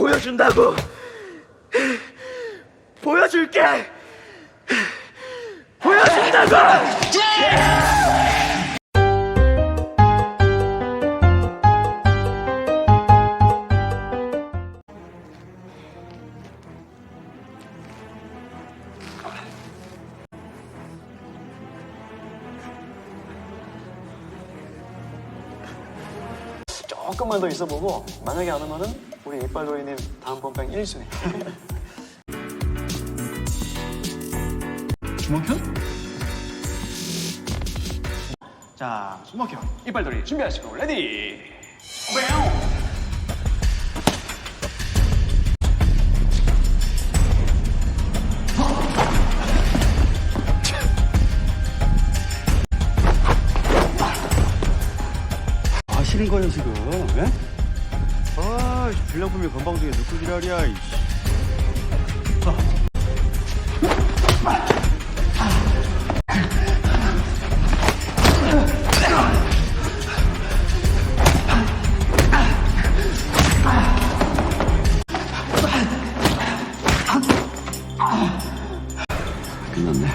보여준다고. 보여줄게. 보여준다고. 조금만 더 있어보고 만약에 안 오면은 우리 이빨로이님 다음 펌뺑 1순위 주먹현? 자 주먹현 이빨돌이 준비하시고 레디 하시는 거예요 지금? 예? 아 불량품이 건방지게 누구 지랄이야 이씨. 끝났네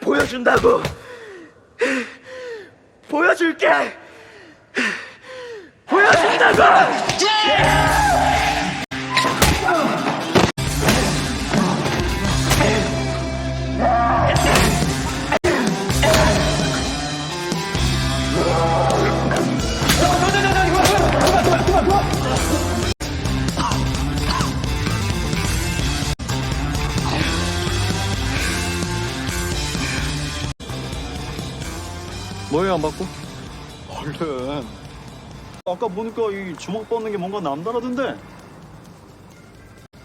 보여준다고. 보여줄게. 보여준다고 뭐예요 안 받고? 얼른 아까 보니까 이 주먹 뻗는 게 뭔가 남다르던데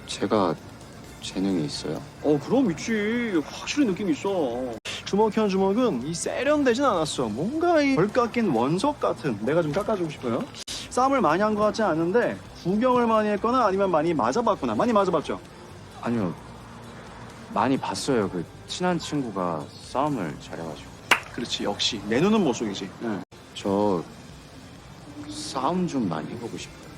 제가 재능이 있어요. 어 그럼 있지 확실히 느낌 있어 주먹현 주먹은 이 세련되진 않았어 뭔가 이덜 깎인 원석 같은 내가 좀 깎아주고 싶어요 싸움을 많이 한 것 같지 않은데 구경을 많이 했거나 아니면 많이 맞아봤거나 많이 맞아봤죠 아니요. 많이 봤어요. 그 친한 친구가 싸움을 잘해가지고. 그렇지 역시 내 눈은 못 속이지 응. 저 싸움 좀 많이 해보고 싶어요.